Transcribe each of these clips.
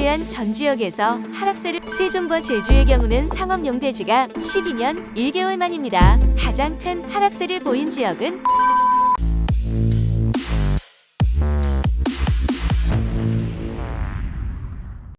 제외한 전 지역에서 하락세를 세종과 제주의 경우는 상업용 대지가 12년 1개월 만입니다. 가장 큰 하락세를 보인 지역은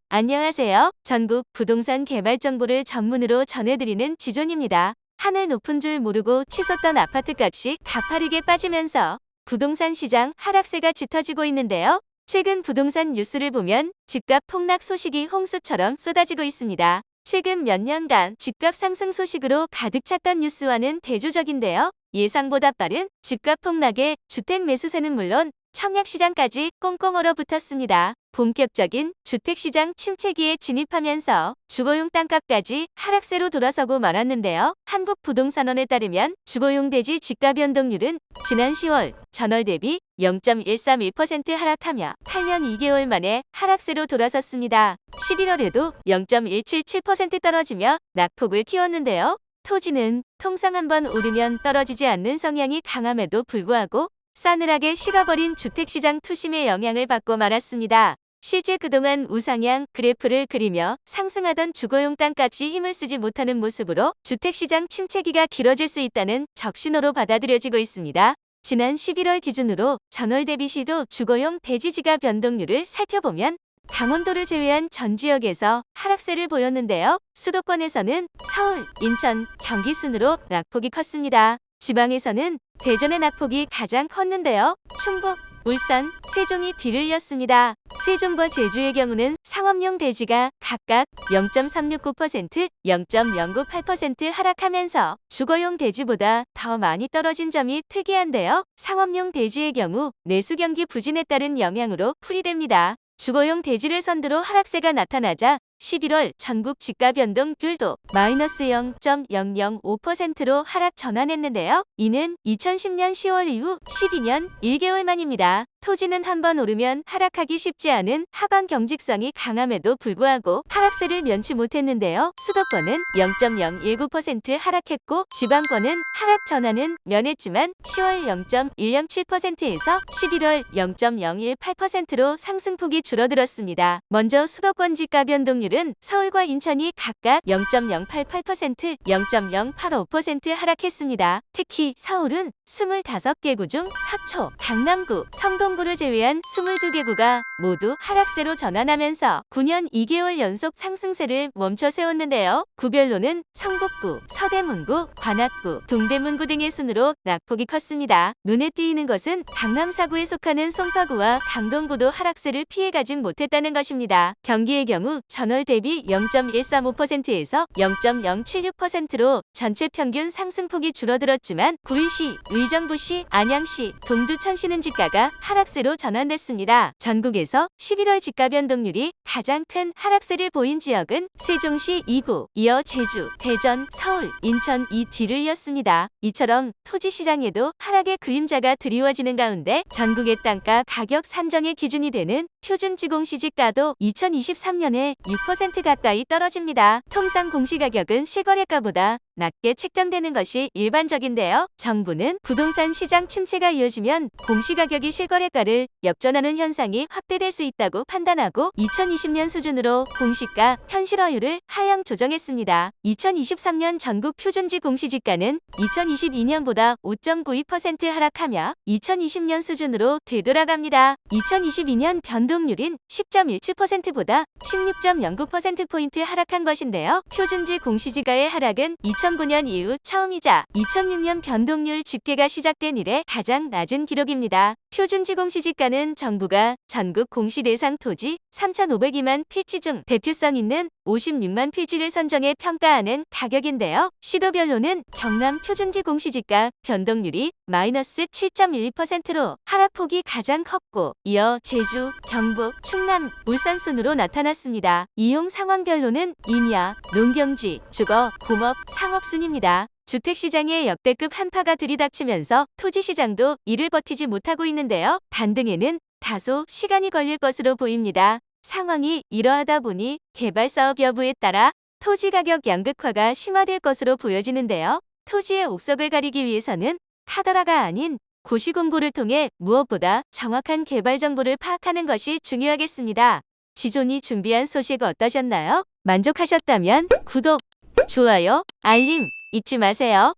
안녕하세요. 전국 부동산 개발 정보를 전문으로 전해드리는 지존입니다. 하늘 높은 줄 모르고 치솟던 아파트 값이 가파르게 빠지면서 부동산 시장 하락세가 짙어지고 있는데요. 최근 부동산 뉴스를 보면 집값 폭락 소식이 홍수처럼 쏟아지고 있습니다. 최근 몇 년간 집값 상승 소식으로 가득 찼던 뉴스와는 대조적인데요. 예상보다 빠른 집값 폭락에 주택 매수세는 물론 청약시장까지 꽁꽁 얼어붙었습니다. 본격적인 주택시장 침체기에 진입하면서 주거용 땅값까지 하락세로 돌아서고 말았는데요. 한국부동산원에 따르면 주거용 대지 집가 변동률은 지난 10월 전월 대비 0.131% 하락하며 8년 2개월 만에 하락세로 돌아섰습니다. 11월에도 0.177% 떨어지며 낙폭을 키웠는데요. 토지는 통상 한번 오르면 떨어지지 않는 성향이 강함에도 불구하고 싸늘하게 식어버린 주택시장 투심의 영향을 받고 말았습니다. 실제 그동안 우상향 그래프를 그리며 상승하던 주거용 땅값이 힘을 쓰지 못하는 모습으로 주택시장 침체기가 길어질 수 있다는 적신호로 받아들여지고 있습니다. 지난 11월 기준으로 전월 대비 시도 주거용 대지지가 변동률을 살펴보면 강원도를 제외한 전 지역에서 하락세를 보였는데요. 수도권에서는 서울, 인천, 경기 순으로 낙폭이 컸습니다. 지방에서는 대전의 낙폭이 가장 컸는데요. 충북, 울산, 세종이 뒤를 이었습니다. 세종과 제주의 경우는 상업용 대지가 각각 0.369%, 0.098% 하락하면서 주거용 대지보다 더 많이 떨어진 점이 특이한데요. 상업용 대지의 경우 내수 경기 부진에 따른 영향으로 풀이됩니다. 주거용 대지를 선두로 하락세가 나타나자 11월 전국 집가 변동률도 마이너스 0.005%로 하락 전환했는데요. 이는 2010년 10월 이후 12년 1개월 만입니다. 토지는 한번 오르면 하락하기 쉽지 않은 하방 경직성이 강함에도 불구하고 하락세를 면치 못했는데요. 수도권은 0.019% 하락했고 지방권은 하락 전환은 면했지만 10월 0.107%에서 11월 0.018%로 상승폭이 줄어들었습니다. 먼저 수도권 집가 변동률은 서울과 인천이 각각 0.088%, 0.085% 하락했습니다. 특히 서울은 25개 구 중 서초, 강남구, 성동구를 제외한 22개 구가 모두 하락세로 전환하면서 9년 2개월 연속 상승세를 멈춰 세웠는데요. 구별로는 성북구, 서대문구, 관악구, 동대문구 등의 순으로 낙폭이 컸습니다. 눈에 띄는 것은 강남 사구에 속하는 송파구와 강동구도 하락세를 피해가진 못했다는 것입니다. 경기의 경우 전월 대비 0.135%에서 0.076%로 전체 평균 상승폭이 줄어들었지만 구리시, 의정부시, 안양시, 동두천시는 집가가 하락세로 전환됐습니다. 전국에서 11월 집가 변동률이 가장 큰 하락세를 보인 지역은 세종시 2구, 이어 제주, 대전, 서울, 인천 이 뒤를 이었습니다. 이처럼 토지 시장에도 하락의 그림자가 드리워지는 가운데 전국의 땅가 가격 산정의 기준이 되는 표준 지공 시지가도 2023년에 6% 가까이 떨어집니다. 통상 공시가격은 실거래가보다 낮게 책정되는 것이 일반적인데요. 정부는 부동산 시장 침체가 이어지면 공시가격이 실거래가를 역전하는 현상이 확대될 수 있다고 판단하고 2020년 수준으로 공시가 현실화율을 하향 조정했습니다. 2023년 전국 표준지 공시지가는 2022년보다 5.92% 하락하며 2020년 수준으로 되돌아갑니다. 2022년 변동 률인 10.17%보다 16.09%포인트 하락한 것인데요. 표준지 공시지가의 하락은 2009년 이후 처음이자 2006년 변동률 집계가 시작된 이래 가장 낮은 기록입니다. 표준지 공시지가는 정부가 전국 공시 대상 토지 3,502만 필지 중 대표성 있는 56만 필지를 선정해 평가하는 가격인데요. 시도별로는 경남 표준지 공시지가 변동률이 마이너스 7.12%로 하락폭이 가장 컸고 이어 제주, 경북, 충남, 울산 순으로 나타났습니다. 이용 상황별로는 임야, 농경지, 주거, 공업, 상업 순입니다. 주택시장의 역대급 한파가 들이닥치면서 토지시장도 이를 버티지 못하고 있는데요. 반등에는 다소 시간이 걸릴 것으로 보입니다. 상황이 이러하다 보니 개발 사업 여부에 따라 토지 가격 양극화가 심화될 것으로 보여지는데요. 토지의 옥석을 가리기 위해서는 하더라가 아닌 고시공고를 통해 무엇보다 정확한 개발 정보를 파악하는 것이 중요하겠습니다. 지존이 준비한 소식 어떠셨나요? 만족하셨다면 구독, 좋아요, 알림 잊지 마세요.